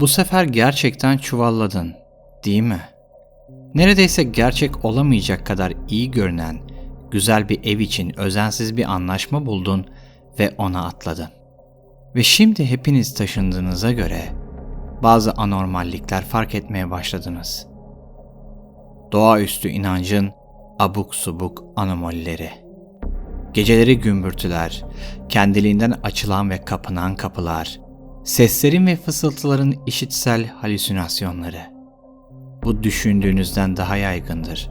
Bu sefer gerçekten çuvalladın, değil mi? Neredeyse gerçek olamayacak kadar iyi görünen güzel bir ev için özensiz bir anlaşma buldun ve ona atladın. Ve şimdi hepiniz taşındığınıza göre bazı anormallikler fark etmeye başladınız. Doğaüstü inancın abuk subuk anomalileri. Geceleri gümbürtüler, kendiliğinden açılan ve kapanan kapılar, seslerin ve fısıltıların işitsel halüsinasyonları. Bu düşündüğünüzden daha yaygındır.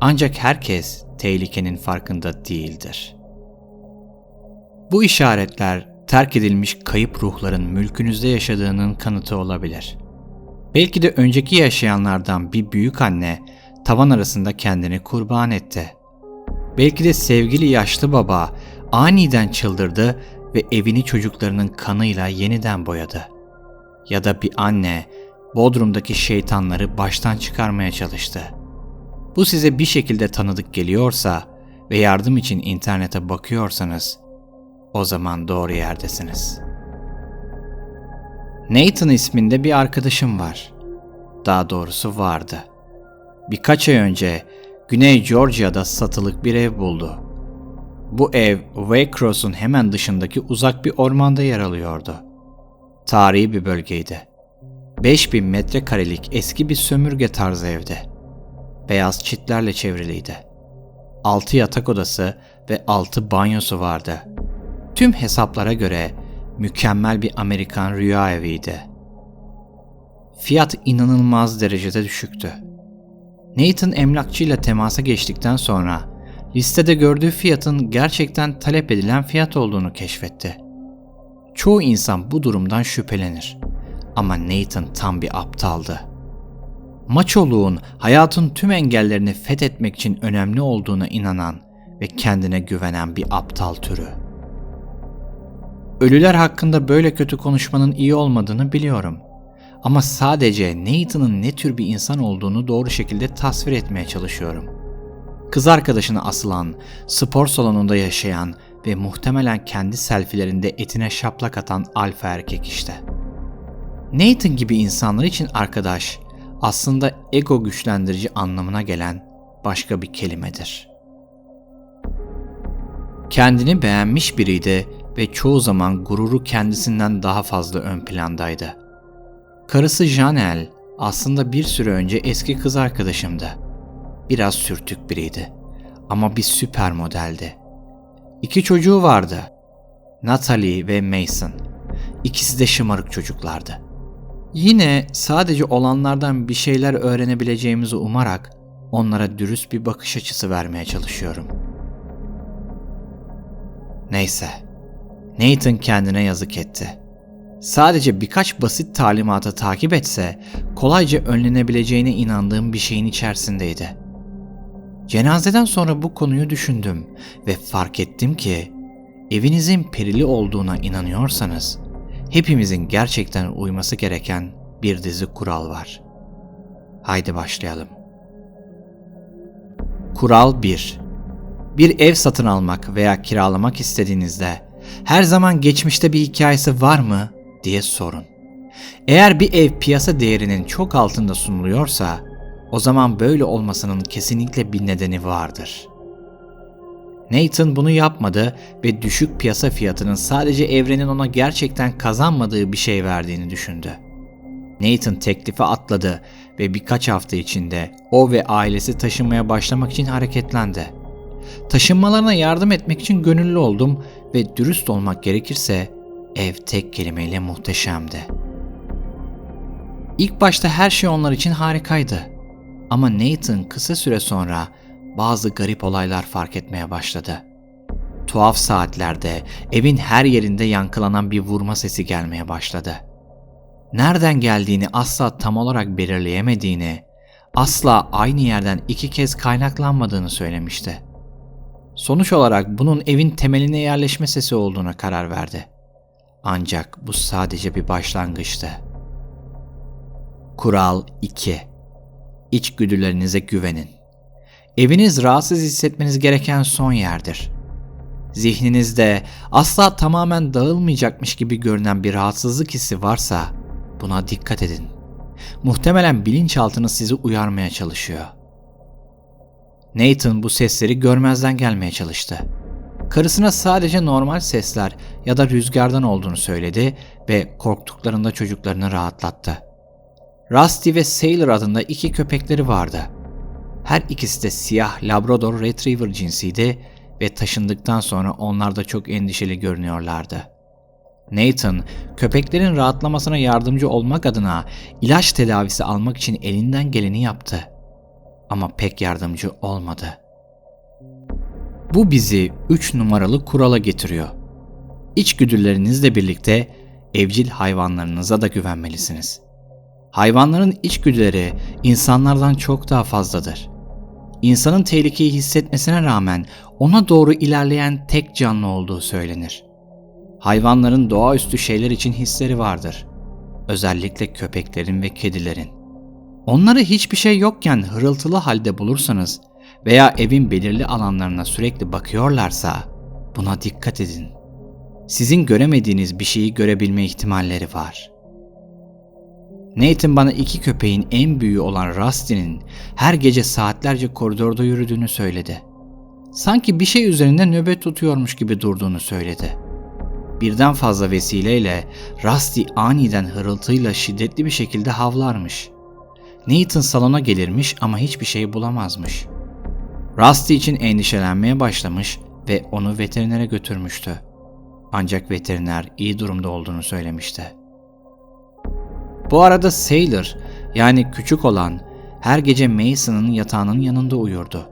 Ancak herkes tehlikenin farkında değildir. Bu işaretler terk edilmiş kayıp ruhların mülkünüzde yaşadığının kanıtı olabilir. Belki de önceki yaşayanlardan bir büyük anne tavan arasında kendini kurban etti. Belki de sevgili yaşlı baba aniden çıldırdı ve evini çocuklarının kanıyla yeniden boyadı. Ya da bir anne Bodrum'daki şeytanları baştan çıkarmaya çalıştı. Bu size bir şekilde tanıdık geliyorsa ve yardım için internete bakıyorsanız o zaman doğru yerdesiniz. Nathan isminde bir arkadaşım var. Daha doğrusu vardı. Birkaç ay önce Güney Georgia'da satılık bir ev buldu. Bu ev Waycross'un hemen dışındaki uzak bir ormanda yer alıyordu. Tarihi bir bölgeydi. 5000 metrekarelik eski bir sömürge tarzı evdi. Beyaz çitlerle çevriliydi. 6 yatak odası ve 6 banyosu vardı. Tüm hesaplara göre mükemmel bir Amerikan rüya eviydi. Fiyat inanılmaz derecede düşüktü. Nathan emlakçıyla temasa geçtikten sonra listede gördüğü fiyatın gerçekten talep edilen fiyat olduğunu keşfetti. Çoğu insan bu durumdan şüphelenir. Ama Nathan tam bir aptaldı. Maçoluğun hayatın tüm engellerini fethetmek için önemli olduğuna inanan ve kendine güvenen bir aptal türü. Ölüler hakkında böyle kötü konuşmanın iyi olmadığını biliyorum. Ama sadece Nathan'ın ne tür bir insan olduğunu doğru şekilde tasvir etmeye çalışıyorum. Kız arkadaşına asılan, spor salonunda yaşayan ve muhtemelen kendi selfilerinde etine şaplak atan alfa erkek işte. Nathan gibi insanlar için arkadaş aslında ego güçlendirici anlamına gelen başka bir kelimedir. Kendini beğenmiş biriydi ve çoğu zaman gururu kendisinden daha fazla ön plandaydı. Karısı Janelle aslında bir süre önce eski kız arkadaşımdı. Biraz sürtük biriydi ama bir süper modeldi. İki çocuğu vardı. Natalie ve Mason. İkisi de şımarık çocuklardı. Yine sadece olanlardan bir şeyler öğrenebileceğimizi umarak onlara dürüst bir bakış açısı vermeye çalışıyorum. Neyse. Nathan kendine yazık etti. Sadece birkaç basit talimatı takip etse kolayca önlenebileceğine inandığım bir şeyin içerisindeydi. Cenazeden sonra bu konuyu düşündüm ve fark ettim ki evinizin perili olduğuna inanıyorsanız hepimizin gerçekten uyması gereken bir dizi kural var. Haydi başlayalım. Kural 1. Bir ev satın almak veya kiralamak istediğinizde her zaman geçmişte bir hikayesi var mı diye sorun. Eğer bir ev piyasa değerinin çok altında sunuluyorsa o zaman böyle olmasının kesinlikle bir nedeni vardır. Nathan bunu yapmadı ve düşük piyasa fiyatının sadece evrenin ona gerçekten kazanmadığı bir şey verdiğini düşündü. Nathan teklifi atladı ve birkaç hafta içinde o ve ailesi taşınmaya başlamak için hareketlendi. Taşınmalarına yardım etmek için gönüllü oldum ve dürüst olmak gerekirse ev tek kelimeyle muhteşemdi. İlk başta her şey onlar için harikaydı. Ama Nathan kısa süre sonra bazı garip olaylar fark etmeye başladı. Tuhaf saatlerde evin her yerinde yankılanan bir vurma sesi gelmeye başladı. Nereden geldiğini asla tam olarak belirleyemediğini, asla aynı yerden iki kez kaynaklanmadığını söylemişti. Sonuç olarak bunun evin temeline yerleşme sesi olduğuna karar verdi. Ancak bu sadece bir başlangıçtı. Kural 2 İçgüdülerinize güvenin. Eviniz rahatsız hissetmeniz gereken son yerdir. Zihninizde asla tamamen dağılmayacakmış gibi görünen bir rahatsızlık hissi varsa Buna dikkat edin. Muhtemelen bilinçaltınız sizi uyarmaya çalışıyor. Nathan bu sesleri görmezden gelmeye çalıştı. Karısına sadece normal sesler ya da rüzgardan olduğunu söyledi ve korktuklarında çocuklarını rahatlattı. Rusty ve Sailor adında iki köpekleri vardı. Her ikisi de siyah Labrador Retriever cinsiydi ve taşındıktan sonra onlar da çok endişeli görünüyorlardı. Nathan, köpeklerin rahatlamasına yardımcı olmak adına ilaç tedavisi almak için elinden geleni yaptı. Ama pek yardımcı olmadı. Bu bizi 3 numaralı kurala getiriyor. İçgüdülerinizle birlikte evcil hayvanlarınıza da güvenmelisiniz. Hayvanların içgüdüleri insanlardan çok daha fazladır. İnsanın tehlikeyi hissetmesine rağmen ona doğru ilerleyen tek canlı olduğu söylenir. Hayvanların doğaüstü şeyler için hisleri vardır. Özellikle köpeklerin ve kedilerin. Onları hiçbir şey yokken hırıltılı halde bulursanız veya evin belirli alanlarına sürekli bakıyorlarsa buna dikkat edin. Sizin göremediğiniz bir şeyi görebilme ihtimalleri var. Nathan bana iki köpeğin en büyüğü olan Rusty'nin her gece saatlerce koridorda yürüdüğünü söyledi. Sanki bir şey üzerinde nöbet tutuyormuş gibi durduğunu söyledi. Birden fazla vesileyle Rusty aniden hırıltıyla şiddetli bir şekilde havlarmış. Nathan salona gelirmiş ama hiçbir şey bulamazmış. Rusty için endişelenmeye başlamış ve onu veterinere götürmüştü. Ancak veteriner iyi durumda olduğunu söylemişti. Bu arada Sailor yani küçük olan her gece Mason'ın yatağının yanında uyurdu.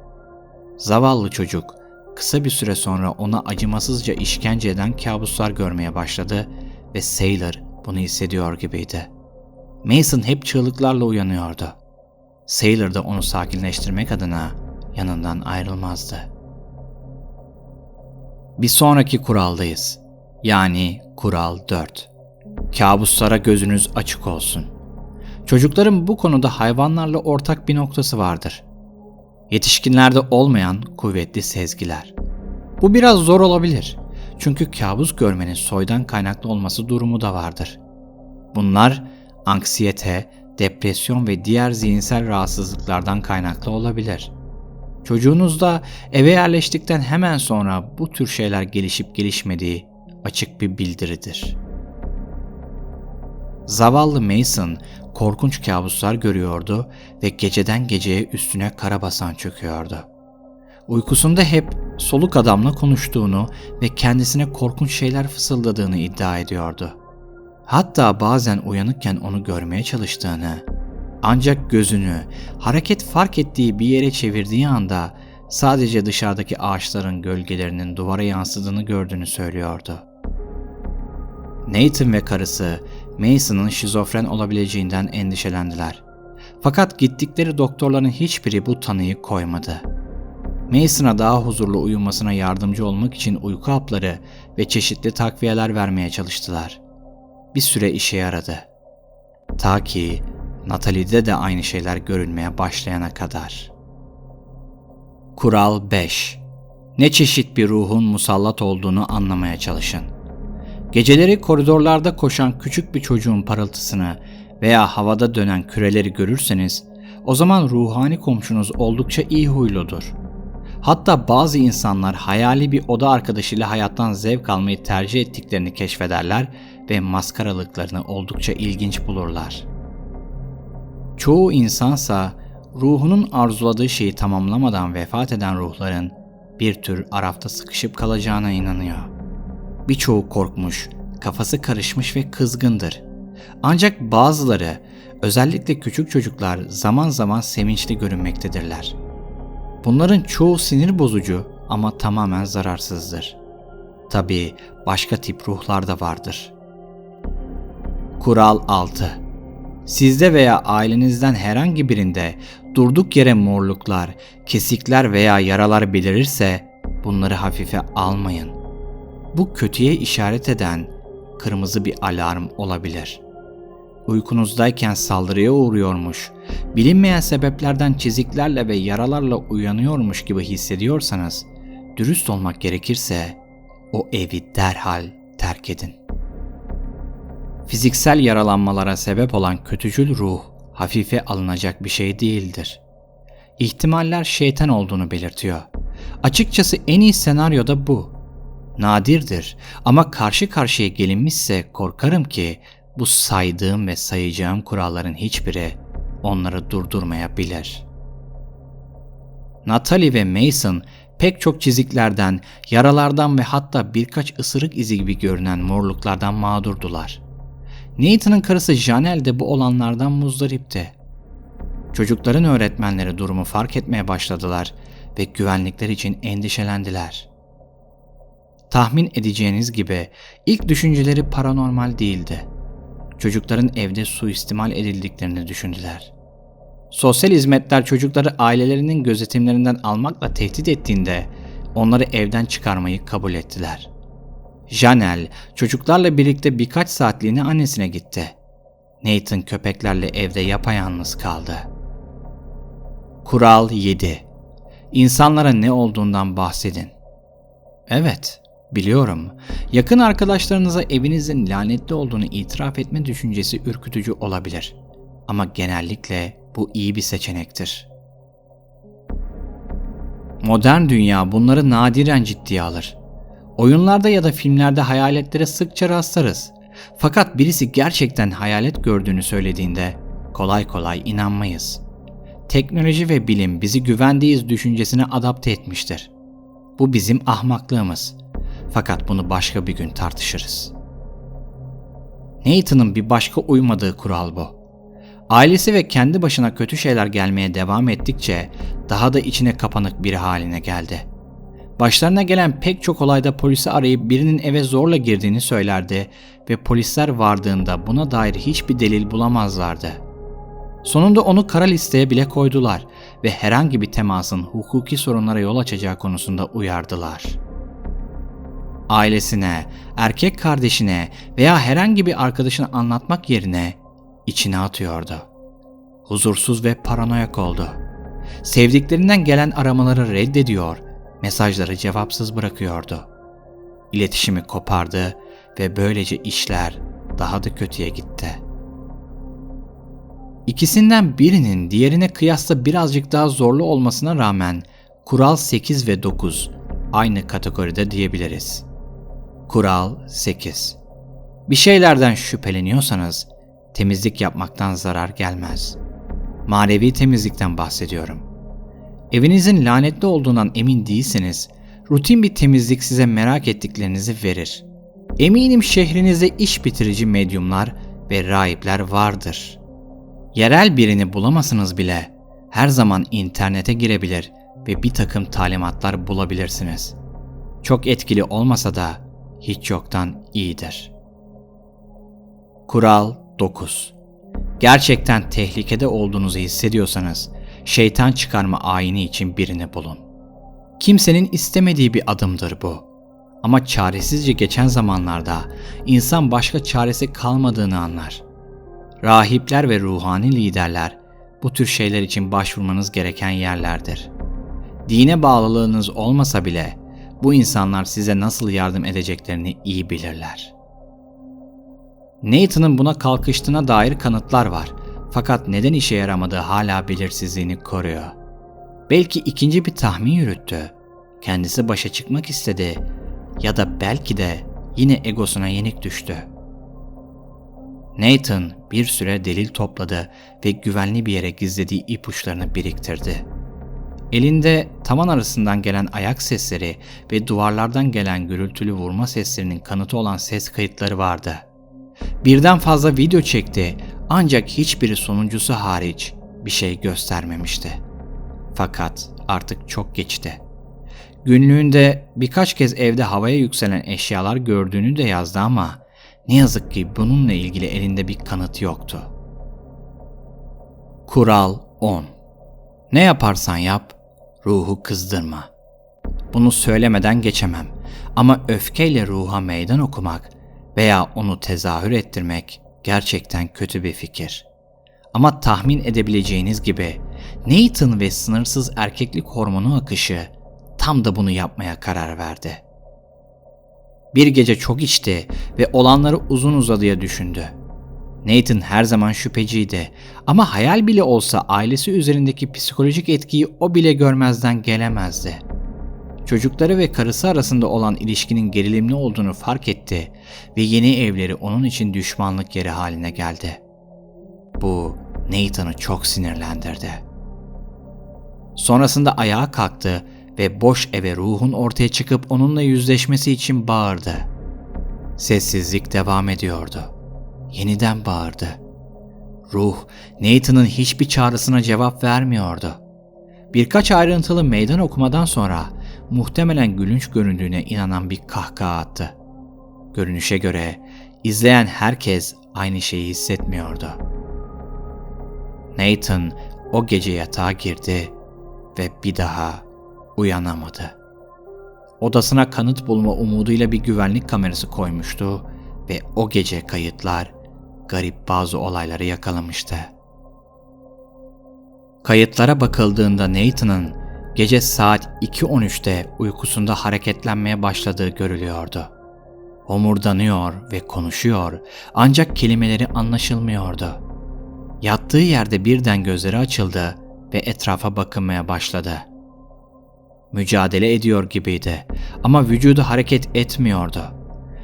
Zavallı çocuk kısa bir süre sonra ona acımasızca işkence eden kabuslar görmeye başladı ve Sailor bunu hissediyor gibiydi. Mason hep çığlıklarla uyanıyordu. Sailor da onu sakinleştirmek adına yanından ayrılmazdı. Bir sonraki kuraldayız. Yani kural 4. Kabuslara gözünüz açık olsun. Çocukların bu konuda hayvanlarla ortak bir noktası vardır. Yetişkinlerde olmayan kuvvetli sezgiler. Bu biraz zor olabilir. Çünkü kabus görmenin soydan kaynaklı olması durumu da vardır. Bunlar anksiyete, depresyon ve diğer zihinsel rahatsızlıklardan kaynaklı olabilir. Çocuğunuzda eve yerleştikten hemen sonra bu tür şeyler gelişip gelişmediği açık bir bildiridir. Zavallı Mason korkunç kabuslar görüyordu ve geceden geceye üstüne kara basan çöküyordu. Uykusunda hep soluk adamla konuştuğunu ve kendisine korkunç şeyler fısıldadığını iddia ediyordu. Hatta bazen uyanıkken onu görmeye çalıştığını, ancak gözünü hareket fark ettiği bir yere çevirdiği anda sadece dışarıdaki ağaçların gölgelerinin duvara yansıdığını gördüğünü söylüyordu. Nathan ve karısı Mason'ın şizofren olabileceğinden endişelendiler. Fakat gittikleri doktorların hiçbiri bu tanıyı koymadı. Mason'a daha huzurlu uyumasına yardımcı olmak için uyku hapları ve çeşitli takviyeler vermeye çalıştılar. Bir süre işe yaradı. Ta ki Natalie'de de aynı şeyler görülmeye başlayana kadar. Kural 5 Ne çeşit bir ruhun musallat olduğunu anlamaya çalışın. Geceleri koridorlarda koşan küçük bir çocuğun parıltısını veya havada dönen küreleri görürseniz, o zaman ruhani komşunuz oldukça iyi huyludur. Hatta bazı insanlar hayali bir oda arkadaşıyla hayattan zevk almayı tercih ettiklerini keşfederler ve maskaralıklarını oldukça ilginç bulurlar. Çoğu insansa ruhunun arzuladığı şeyi tamamlamadan vefat eden ruhların bir tür arafta sıkışıp kalacağına inanıyor. Birçoğu korkmuş, kafası karışmış ve kızgındır. Ancak bazıları, özellikle küçük çocuklar zaman zaman sevinçli görünmektedirler. Bunların çoğu sinir bozucu ama tamamen zararsızdır. Tabii başka tip ruhlar da vardır. Kural 6 Sizde veya ailenizden herhangi birinde durduk yere morluklar, kesikler veya yaralar belirirse bunları hafife almayın. Bu kötüye işaret eden kırmızı bir alarm olabilir. Uykunuzdayken saldırıya uğruyormuş, bilinmeyen sebeplerden çiziklerle ve yaralarla uyanıyormuş gibi hissediyorsanız, dürüst olmak gerekirse o evi derhal terk edin. Fiziksel yaralanmalara sebep olan kötücül ruh hafife alınacak bir şey değildir. İhtimaller şeytan olduğunu belirtiyor. Açıkçası en iyi senaryo da bu. Nadirdir ama karşı karşıya gelinmişse korkarım ki bu saydığım ve sayacağım kuralların hiçbiri onları durdurmayabilir. Natalie ve Mason pek çok çiziklerden, yaralardan ve hatta birkaç ısırık izi gibi görünen morluklardan mağdurdular. Nathan'ın karısı Janelle de bu olanlardan muzdaripti. Çocukların öğretmenleri durumu fark etmeye başladılar ve güvenlikler için endişelendiler. Tahmin edeceğiniz gibi ilk düşünceleri paranormal değildi. Çocukların evde suistimal edildiklerini düşündüler. Sosyal hizmetler çocukları ailelerinin gözetimlerinden almakla tehdit ettiğinde onları evden çıkarmayı kabul ettiler. Janel çocuklarla birlikte birkaç saatliğine annesine gitti. Nathan köpeklerle evde yapayalnız kaldı. Kural 7. İnsanlara ne olduğundan bahsedin. Evet, biliyorum. Yakın arkadaşlarınıza evinizin lanetli olduğunu itiraf etme düşüncesi ürkütücü olabilir. Ama genellikle bu iyi bir seçenektir. Modern dünya bunları nadiren ciddiye alır. Oyunlarda ya da filmlerde hayaletlere sıkça rastlarız. Fakat birisi gerçekten hayalet gördüğünü söylediğinde kolay kolay inanmayız. Teknoloji ve bilim bizi güvendeyiz düşüncesine adapte etmiştir. Bu bizim ahmaklığımız. Fakat bunu başka bir gün tartışırız. Nathan'ın bir başka uymadığı kural bu. Ailesi ve kendi başına kötü şeyler gelmeye devam ettikçe daha da içine kapanık biri haline geldi. Başlarına gelen pek çok olayda polisi arayıp birinin eve zorla girdiğini söylerdi ve polisler vardığında buna dair hiçbir delil bulamazlardı. Sonunda onu kara listeye bile koydular ve herhangi bir temasın hukuki sorunlara yol açacağı konusunda uyardılar. Ailesine, erkek kardeşine veya herhangi bir arkadaşına anlatmak yerine içine atıyordu. Huzursuz ve paranoyak oldu. Sevdiklerinden gelen aramaları reddediyor, mesajları cevapsız bırakıyordu. İletişimi kopardı ve böylece işler daha da kötüye gitti. İkisinden birinin diğerine kıyasla birazcık daha zorlu olmasına rağmen kural 8 ve 9 aynı kategoride diyebiliriz. Kural 8 Bir şeylerden şüpheleniyorsanız temizlik yapmaktan zarar gelmez. Manevi temizlikten bahsediyorum. Evinizin lanetli olduğundan emin değilseniz, rutin bir temizlik size merak ettiklerinizi verir. Eminim şehrinizde iş bitirici medyumlar ve rahipler vardır. Yerel birini bulamasınız bile her zaman internete girebilir ve bir takım talimatlar bulabilirsiniz. Çok etkili olmasa da hiç yoktan iyidir. Kural 9. Gerçekten tehlikede olduğunuzu hissediyorsanız şeytan çıkarma ayini için birini bulun. Kimsenin istemediği bir adımdır bu. Ama çaresizce geçen zamanlarda insan başka çaresi kalmadığını anlar. Rahipler ve ruhani liderler bu tür şeyler için başvurmanız gereken yerlerdir. Dine bağlılığınız olmasa bile bu insanlar size nasıl yardım edeceklerini iyi bilirler.'' Nathan'ın buna kalkıştığına dair kanıtlar var. Fakat neden işe yaramadığı hala belirsizliğini koruyor. Belki ikinci bir tahmin yürüttü. Kendisi başa çıkmak istedi ya da belki de yine egosuna yenik düştü. Nathan bir süre delil topladı ve güvenli bir yere gizlediği ipuçlarını biriktirdi. Elinde tavan arasından gelen ayak sesleri ve duvarlardan gelen gürültülü vurma seslerinin kanıtı olan ses kayıtları vardı. Birden fazla video çekti ancak hiçbiri sonuncusu hariç bir şey göstermemişti. Fakat artık çok geçti. Günlüğünde birkaç kez evde havaya yükselen eşyalar gördüğünü de yazdı ama ne yazık ki bununla ilgili elinde bir kanıt yoktu. Kural 10 Ne yaparsan yap, ruhu kızdırma. Bunu söylemeden geçemem ama öfkeyle ruha meydan okumak veya onu tezahür ettirmek gerçekten kötü bir fikir. Ama tahmin edebileceğiniz gibi Nathan ve sınırsız erkeklik hormonu akışı tam da bunu yapmaya karar verdi. Bir gece çok içti ve olanları uzun uzadıya düşündü. Nathan her zaman şüpheciydi ama hayal bile olsa ailesi üzerindeki psikolojik etkiyi o bile görmezden gelemezdi. Çocukları ve karısı arasında olan ilişkinin gerilimli olduğunu fark etti ve yeni evleri onun için düşmanlık yeri haline geldi. Bu Nathan'ı çok sinirlendirdi. Sonrasında ayağa kalktı ve boş eve ruhun ortaya çıkıp onunla yüzleşmesi için bağırdı. Sessizlik devam ediyordu. Yeniden bağırdı. Ruh, Nathan'ın hiçbir çağrısına cevap vermiyordu. Birkaç ayrıntılı meydan okumadan sonra muhtemelen gülünç göründüğüne inanan bir kahkaha attı. Görünüşe göre izleyen herkes aynı şeyi hissetmiyordu. Nathan o gece yatağa girdi ve bir daha uyanamadı. Odasına kanıt bulma umuduyla bir güvenlik kamerası koymuştu ve o gece kayıtlar garip bazı olayları yakalamıştı. Kayıtlara bakıldığında Nathan'ın gece saat 2.13'te uykusunda hareketlenmeye başladığı görülüyordu. Homurdanıyor ve konuşuyor ancak kelimeleri anlaşılmıyordu. Yattığı yerde birden gözleri açıldı ve etrafa bakınmaya başladı. Mücadele ediyor gibiydi ama vücudu hareket etmiyordu.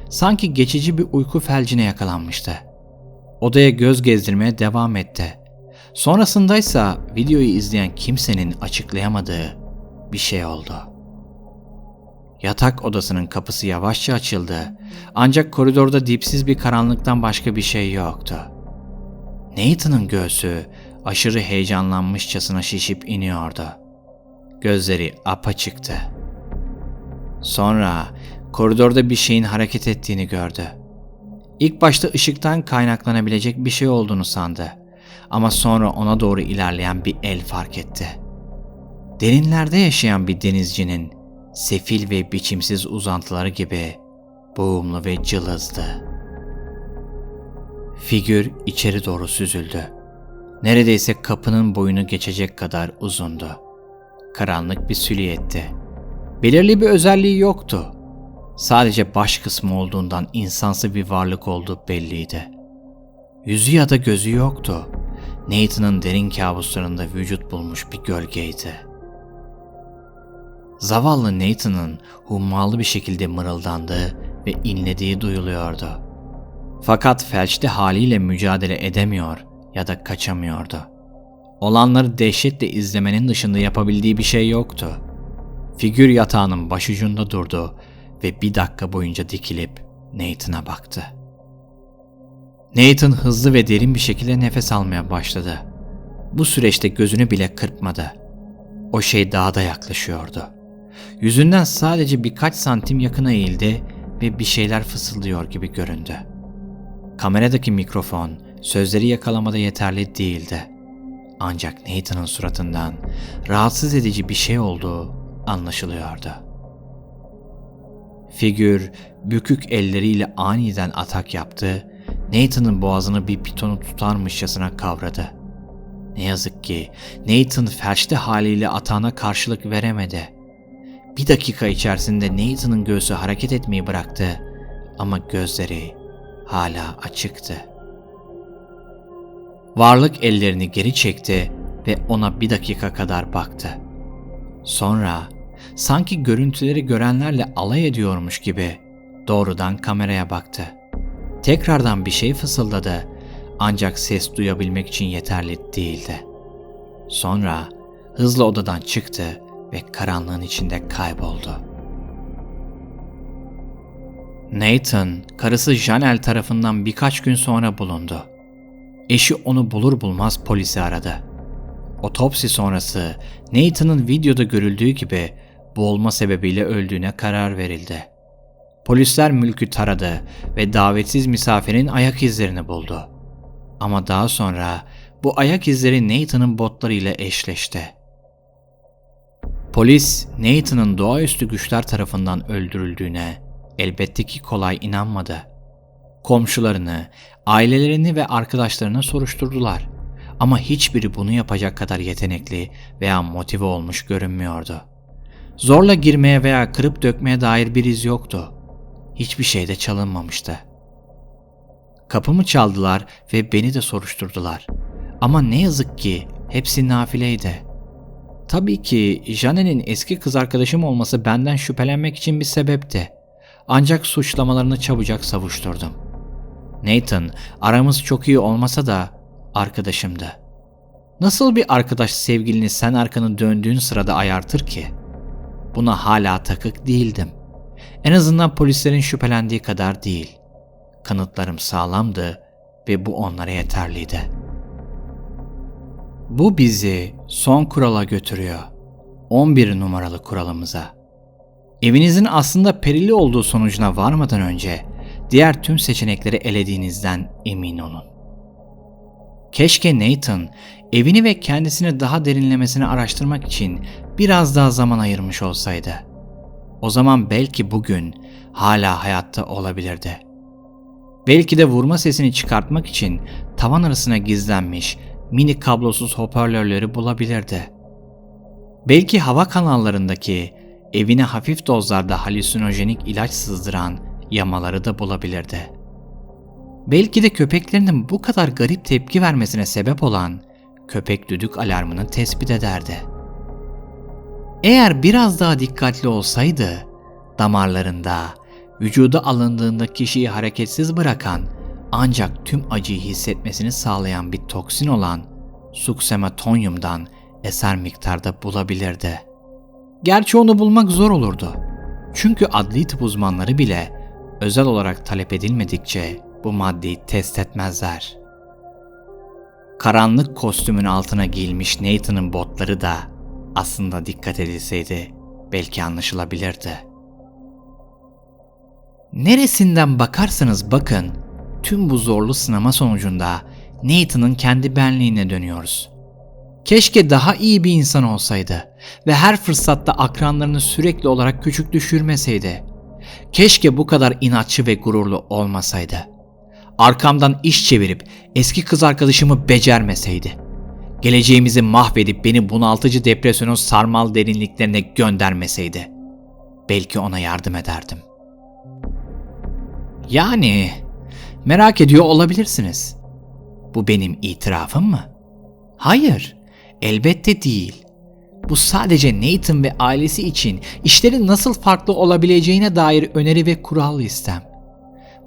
Sanki geçici bir uyku felcine yakalanmıştı. Odaya göz gezdirmeye devam etti. Sonrasındaysa videoyu izleyen kimsenin açıklayamadığı bir şey oldu. Yatak odasının kapısı yavaşça açıldı ancak koridorda dipsiz bir karanlıktan başka bir şey yoktu. Nathan'ın göğsü aşırı heyecanlanmışçasına şişip iniyordu. Gözleri apaçıktı. Sonra koridorda bir şeyin hareket ettiğini gördü. İlk başta ışıktan kaynaklanabilecek bir şey olduğunu sandı. Ama sonra ona doğru ilerleyen bir el fark etti. Derinlerde yaşayan bir denizcinin sefil ve biçimsiz uzantıları gibi boğumlu ve cılızdı. Figür içeri doğru süzüldü. Neredeyse kapının boyunu geçecek kadar uzundu. Karanlık bir sülüyetti. Belirli bir özelliği yoktu. Sadece baş kısmı olduğundan insansı bir varlık olduğu belliydi. Yüzü ya da gözü yoktu. Nathan'ın derin kabuslarında vücut bulmuş bir gölgeydi. Zavallı Nathan'ın hummalı bir şekilde mırıldandığı ve inlediği duyuluyordu. Fakat felçli haliyle mücadele edemiyor ya da kaçamıyordu. Olanları dehşetle izlemenin dışında yapabildiği bir şey yoktu. Figür yatağının başucunda durdu ve bir dakika boyunca dikilip Nathan'a baktı. Nathan hızlı ve derin bir şekilde nefes almaya başladı. Bu süreçte gözünü bile kırpmadı. O şey daha da yaklaşıyordu. Yüzünden sadece birkaç santim yakına eğildi ve bir şeyler fısıldıyor gibi göründü. Kameradaki mikrofon sözleri yakalamada yeterli değildi. Ancak Nathan'ın suratından rahatsız edici bir şey olduğu anlaşılıyordu. Figür bükük elleriyle aniden atak yaptı, Nathan'ın boğazını bir pitonu tutarmışçasına kavradı. Ne yazık ki Nathan felçli haliyle atağına karşılık veremedi. Bir dakika içerisinde Nathan'ın göğsü hareket etmeyi bıraktı ama gözleri hala açıktı. Varlık ellerini geri çekti ve ona bir dakika kadar baktı. Sonra sanki görüntüleri görenlerle alay ediyormuş gibi doğrudan kameraya baktı. Tekrardan bir şey fısıldadı ancak ses duyabilmek için yeterli değildi. Sonra hızlı odadan çıktı ve karanlığın içinde kayboldu. Nathan, karısı Janel tarafından birkaç gün sonra bulundu. Eşi onu bulur bulmaz polisi aradı. Otopsi sonrası Nathan'ın videoda görüldüğü gibi boğulma sebebiyle öldüğüne karar verildi. Polisler mülkü taradı ve davetsiz misafirin ayak izlerini buldu. Ama daha sonra bu ayak izleri Nathan'ın botlarıyla eşleşti. Polis Nathan'ın doğaüstü güçler tarafından öldürüldüğüne elbette ki kolay inanmadı. Komşularını, ailelerini ve arkadaşlarını soruşturdular. Ama hiçbiri bunu yapacak kadar yetenekli veya motive olmuş görünmüyordu. Zorla girmeye veya kırıp dökmeye dair bir iz yoktu. Hiçbir şey de çalınmamıştı. Kapımı çaldılar ve beni de soruşturdular. Ama ne yazık ki hepsi nafileydi. Tabii ki Jane'nin eski kız arkadaşım olması benden şüphelenmek için bir sebepti. Ancak suçlamalarını çabucak savuşturdum. Nathan aramız çok iyi olmasa da arkadaşımdı. Nasıl bir arkadaş sevgilini sen arkanı döndüğün sırada ayartır ki? Buna hala takık değildim. En azından polislerin şüphelendiği kadar değil. Kanıtlarım sağlamdı ve bu onlara yeterliydi. Bu bizi son kurala götürüyor. 11 numaralı kuralımıza. Evinizin aslında perili olduğu sonucuna varmadan önce diğer tüm seçenekleri elediğinizden emin olun. Keşke Nathan evini ve kendisini daha derinlemesine araştırmak için biraz daha zaman ayırmış olsaydı. O zaman belki bugün hala hayatta olabilirdi. Belki de vurma sesini çıkartmak için tavan arasına gizlenmiş mini kablosuz hoparlörleri bulabilirdi. Belki hava kanallarındaki evine hafif dozlarda halüsinojenik ilaç sızdıran yamaları da bulabilirdi. Belki de köpeklerinin bu kadar garip tepki vermesine sebep olan köpek düdük alarmını tespit ederdi. Eğer biraz daha dikkatli olsaydı, damarlarında, vücuda alındığında kişiyi hareketsiz bırakan ancak tüm acıyı hissetmesini sağlayan bir toksin olan suksematonyumdan eser miktarda bulabilirdi. Gerçi onu bulmak zor olurdu. Çünkü adli tıp uzmanları bile özel olarak talep edilmedikçe bu maddeyi test etmezler. Karanlık kostümün altına giyilmiş Nathan'ın botları da aslında dikkat edilseydi belki anlaşılabilirdi. Neresinden bakarsanız bakın tüm bu zorlu sınama sonucunda Nathan'ın kendi benliğine dönüyoruz. Keşke daha iyi bir insan olsaydı ve her fırsatta akranlarını sürekli olarak küçük düşürmeseydi. Keşke bu kadar inatçı ve gururlu olmasaydı. Arkamdan iş çevirip eski kız arkadaşımı becermeseydi. Geleceğimizi mahvedip beni bunaltıcı depresyonun sarmal derinliklerine göndermeseydi. Belki ona yardım ederdim. Yani merak ediyor olabilirsiniz. Bu benim itirafım mı? Hayır, elbette değil. Bu sadece Nathan ve ailesi için işlerin nasıl farklı olabileceğine dair öneri ve kural listem.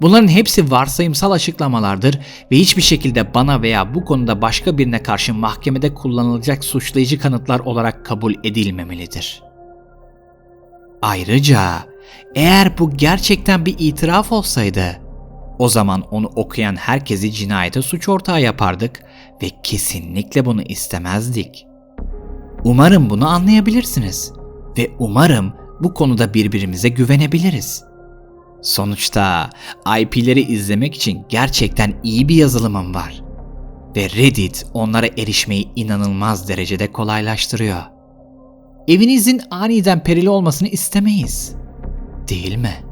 Bunların hepsi varsayımsal açıklamalardır ve hiçbir şekilde bana veya bu konuda başka birine karşı mahkemede kullanılacak suçlayıcı kanıtlar olarak kabul edilmemelidir. Ayrıca eğer bu gerçekten bir itiraf olsaydı, o zaman onu okuyan herkesi cinayete suç ortağı yapardık ve kesinlikle bunu istemezdik. Umarım bunu anlayabilirsiniz ve umarım bu konuda birbirimize güvenebiliriz. Sonuçta IP'leri izlemek için gerçekten iyi bir yazılımım var. Ve Reddit onlara erişmeyi inanılmaz derecede kolaylaştırıyor. Evinizin aniden perili olmasını istemeyiz. Değil mi?